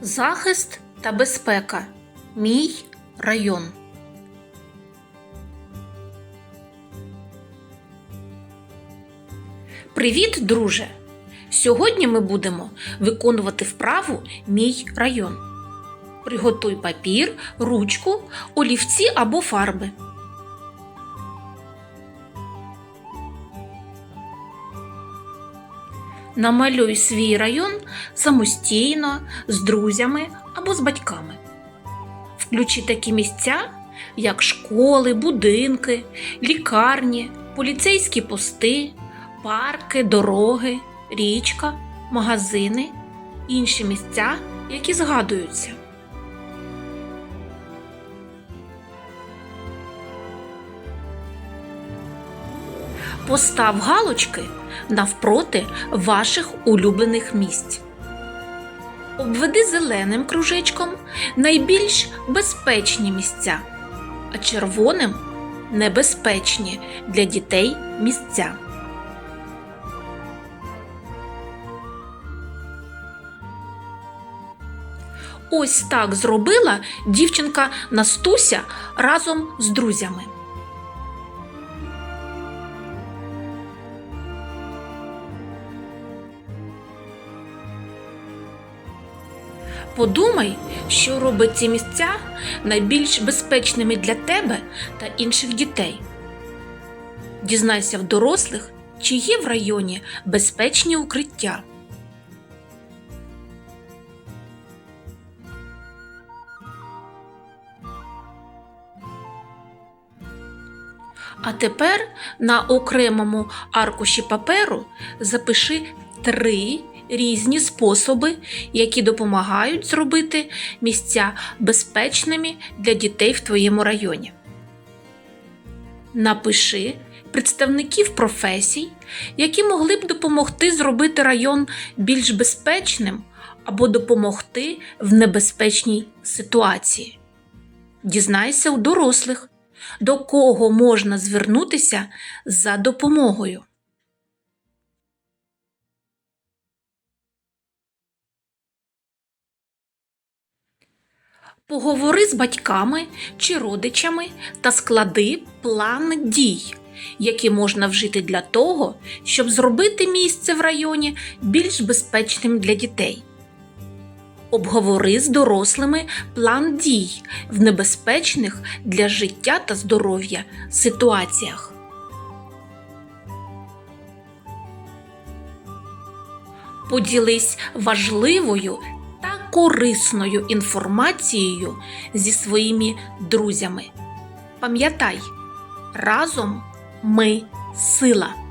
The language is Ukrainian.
Захист та безпека. Мій район. Привіт, друже! Сьогодні ми будемо виконувати вправу Мій район. Приготуй папір, ручку, олівці або фарби. Намалюй свій район самостійно, з друзями або з батьками. Включи такі місця, як школи, будинки, лікарні, поліцейські пости, парки, дороги, річка, магазини, інші місця, які згадуються. Постав галочки навпроти ваших улюблених місць. Обведи зеленим кружечком найбільш безпечні місця, а червоним небезпечні для дітей місця. Ось так зробила дівчинка Настуся разом з друзями. Подумай, що робить ці місця найбільш безпечними для тебе та інших дітей. Дізнайся в дорослих, чи є в районі безпечні укриття. А тепер на окремому аркуші паперу запиши три різні способи, які допомагають зробити місця безпечними для дітей в твоєму районі. Напиши представників професій, які могли б допомогти зробити район більш безпечним або допомогти в небезпечній ситуації. Дізнайся у дорослих, до кого можна звернутися за допомогою. Поговори з батьками чи родичами та склади план дій, які можна вжити для того, щоб зробити місце в районі більш безпечним для дітей. Обговори з дорослими план дій в небезпечних для життя та здоров'я ситуаціях. Поділись важливою корисною інформацією зі своїми друзями. Пам'ятай, разом ми сила.